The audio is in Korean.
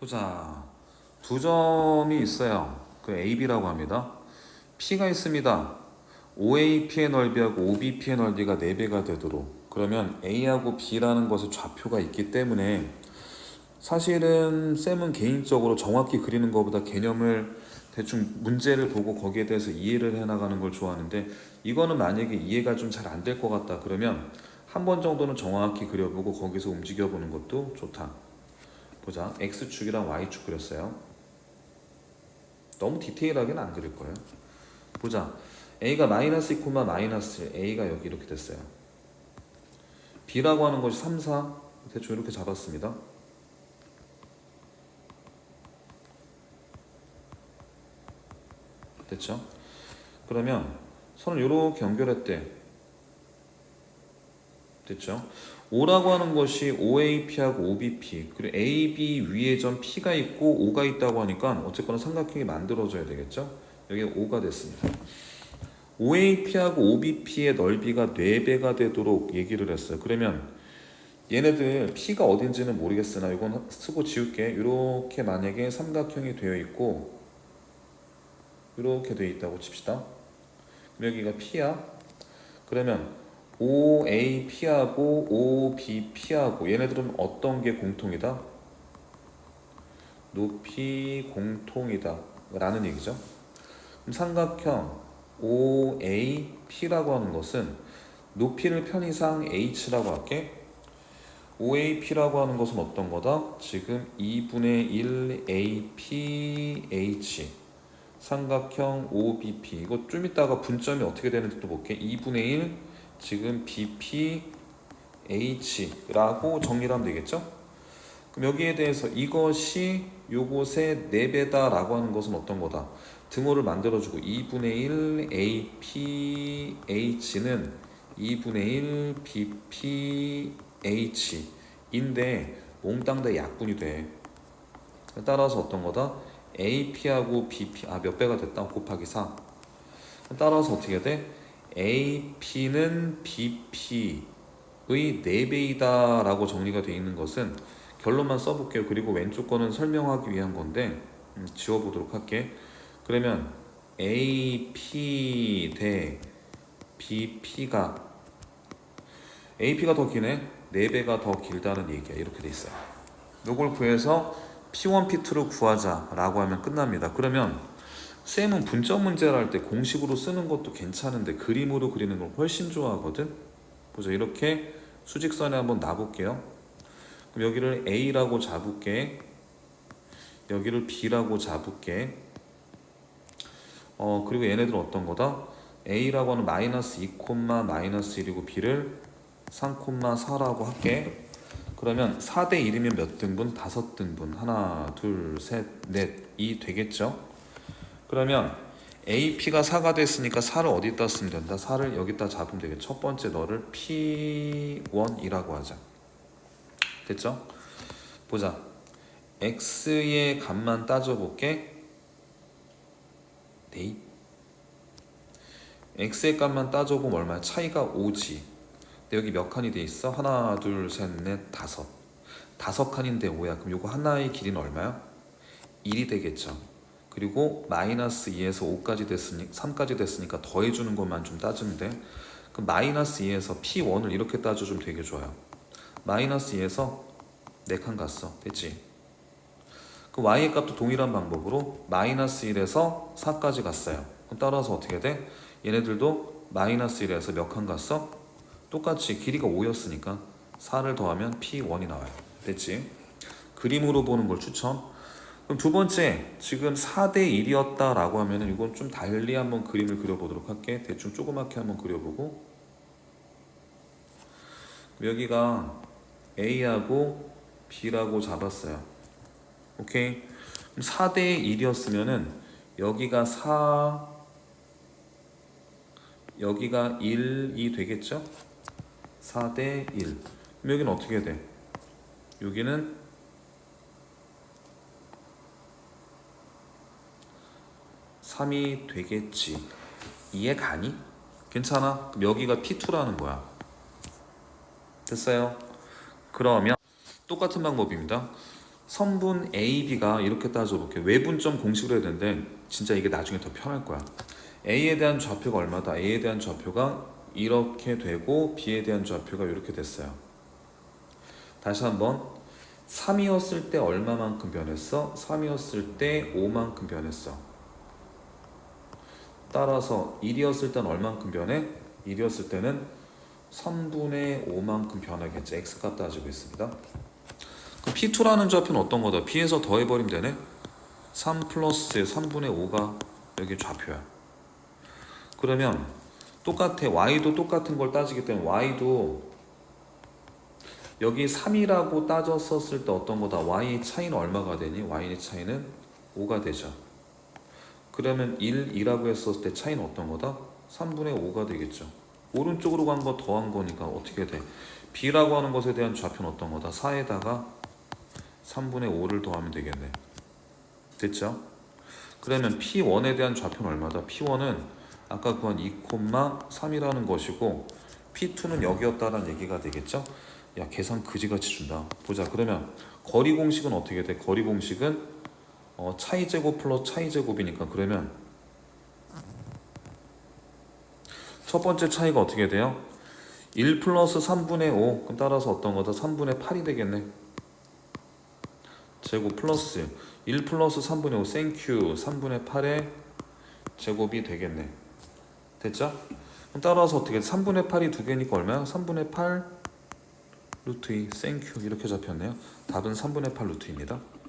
보자. 두 점이 있어요. 그 AB라고 합니다. P가 있습니다. OAP의 넓이하고 OBP의 넓이가 4배가 되도록 그러면 A하고 B라는 것의 좌표가 있기 때문에 사실은 쌤은 개인적으로 정확히 그리는 것보다 개념을 대충 문제를 보고 거기에 대해서 이해를 해나가는 걸 좋아하는데 이거는 만약에 이해가 좀 잘 안 될 것 같다 그러면 한 번 정도는 정확히 그려보고 거기서 움직여보는 것도 좋다. 보자. X축이랑 Y축 그렸어요. 너무 디테일하게는 안 그릴 거예요. 보자. A가 마이너스 2, 마이너스 1. A가 여기 이렇게 됐어요. B라고 하는 것이 3, 4. 대충 이렇게 잡았습니다. 됐죠? 그러면 선을 이렇게 연결했대. 됐죠? O라고 하는 것이 OAP하고 OBP 그리고 AB 위에 점 P가 있고 O가 있다고 하니까 어쨌거나 삼각형이 만들어져야 되겠죠? 여기 5가 됐습니다. OAP하고 OBP의 넓이가 4배가 되도록 얘기를 했어요. 그러면 얘네들 P가 어딘지는 모르겠으나 이건 쓰고 지울게. 이렇게 만약에 삼각형이 되어 있고 이렇게 되어 있다고 칩시다. 여기가 P야. 그러면 OAP하고 OBP하고 얘네들은 어떤 게 공통이다? 높이 공통이다 라는 얘기죠. 그럼 삼각형 OAP라고 하는 것은 높이를 편의상 H라고 할게. OAP라고 하는 것은 어떤 거다? 지금 2분의 1 APH 삼각형 OBP 이거 좀 이따가 분점이 어떻게 되는지 또 볼게 2분의 1 지금 BPH라고 정리를 하면 되겠죠? 그럼 여기에 대해서 이것이 요것의 4배다라고 하는 것은 어떤 거다? 등호를 만들어주고 2분의 1 APH는 2분의 1 BPH인데 몽땅 다 약분이 돼. 따라서 어떤 거다? AP하고 BP 아 몇 배가 됐다 곱하기 4 따라서 어떻게 돼? AP는 BP의 4배이다 라고 정리가 되어 있는 것은 결론만 써볼게요. 그리고 왼쪽 거는 설명하기 위한 건데 음, 지워보도록 할게. 그러면 AP 대 BP가 AP가 더 기네? 4배가 더 길다는 얘기야. 이렇게 돼 있어요. 요걸 구해서 P1, P2를 구하자 라고 하면 끝납니다. 그러면 쌤은 분점 문제를 할 때 공식으로 쓰는 것도 괜찮은데 그림으로 그리는 걸 훨씬 좋아하거든. 보자 이렇게 수직선에 한번 놔볼게요. 그럼 여기를 A라고 잡을게. 여기를 B라고 잡을게. 어 그리고 얘네들은 어떤 거다? A라고 하는 마이너스 2, 마이너스 1이고 B를 3, 4라고 할게. 그러면 4대 1이면 몇 등분? 5등분. 하나, 둘, 셋, 넷, 이 되겠죠? 그러면 AP가 4가 됐으니까 4를 어디다 쓰면 된다? 4를 여기다 잡으면 되겠죠? 첫 번째 너를 P1이라고 하자. 됐죠? 보자. X의 값만 따져볼게. 네. X의 값만 따져보면 얼마야? 차이가 5지. 근데 여기 몇 칸이 돼 있어? 하나, 둘, 셋, 넷, 다섯. 다섯 칸인데 5야. 그럼 요거 하나의 길이는 얼마야? 1이 되겠죠. 그리고 마이너스 2에서 5까지 됐으니 3까지 됐으니까 더해주는 것만 좀 따지면 돼. 그럼 마이너스 2에서 P1을 이렇게 따져주면 되게 좋아요. 마이너스 2에서 4칸 갔어. 됐지? 그 Y의 값도 동일한 방법으로 마이너스 1에서 4까지 갔어요. 그럼 따라서 어떻게 돼? 얘네들도 마이너스 1에서 몇 칸 갔어? 똑같이 길이가 5였으니까 4를 더하면 P1이 나와요. 됐지? 그림으로 보는 걸 추천. 그럼 두 번째, 지금 4대 1이었다라고 하면은 이건 좀 달리 한번 그림을 그려보도록 할게. 대충 조그맣게 한번 그려보고. 여기가 A하고 B라고 잡았어요. 오케이? 그럼 4대 1이었으면은 여기가 4, 여기가 1이 되겠죠? 4대 1. 그럼 여기는 어떻게 돼? 여기는 3이 되겠지. 이해 가니? 괜찮아? 여기가 P2라는 거야. 됐어요? 그러면 똑같은 방법입니다. 선분 AB가 이렇게 따져볼게요. 외분점 공식으로 해야 되는데 진짜 이게 나중에 더 편할 거야. A에 대한 좌표가 얼마다? A에 대한 좌표가 이렇게 되고 B에 대한 좌표가 이렇게 됐어요. 다시 한번 3이었을 때 얼마만큼 변했어? 3이었을 때 5만큼 변했어. 따라서 1이었을 때는 얼만큼 변해? 1이었을 때는 3분의 5만큼 변하겠지. X값 따지고 있습니다. 그럼 P2라는 좌표는 어떤 거다? B에서 더해버리면 되네? 3 플러스 3분의 5가 여기 좌표야. 그러면 똑같아. Y도 똑같은 걸 따지기 때문에 Y도 여기 3이라고 따졌었을 때 어떤 거다? Y 차이는 얼마가 되니? Y의 차이는 5가 되죠. 그러면 1, 2라고 했었을 때 차이는 어떤 거다? 3분의 5가 되겠죠. 오른쪽으로 간 거 더한 거니까 어떻게 돼? B라고 하는 것에 대한 좌표는 어떤 거다? 4에다가 3분의 5를 더하면 되겠네. 됐죠? 그러면 P1에 대한 좌표는 얼마다? P1은 아까 구한 2,3이라는 것이고 P2는 여기였다라는 얘기가 되겠죠? 야 계산 그지같이 준다. 보자. 그러면 거리 공식은 어떻게 돼? 거리 공식은 어, 차이 제곱 플러스 차이 제곱이니까 그러면 첫 번째 차이가 어떻게 돼요? 1 플러스 3분의 5 그럼 따라서 어떤 거다? 3분의 8이 되겠네. 제곱 플러스 1 플러스 3분의 5 생큐 3분의 8의 제곱이 되겠네. 됐죠? 그럼 따라서 어떻게 3분의 8이 두 개니까 얼마야? 3분의 8 루트 2 생큐 이렇게 잡혔네요. 답은 3분의 8 루트입니다.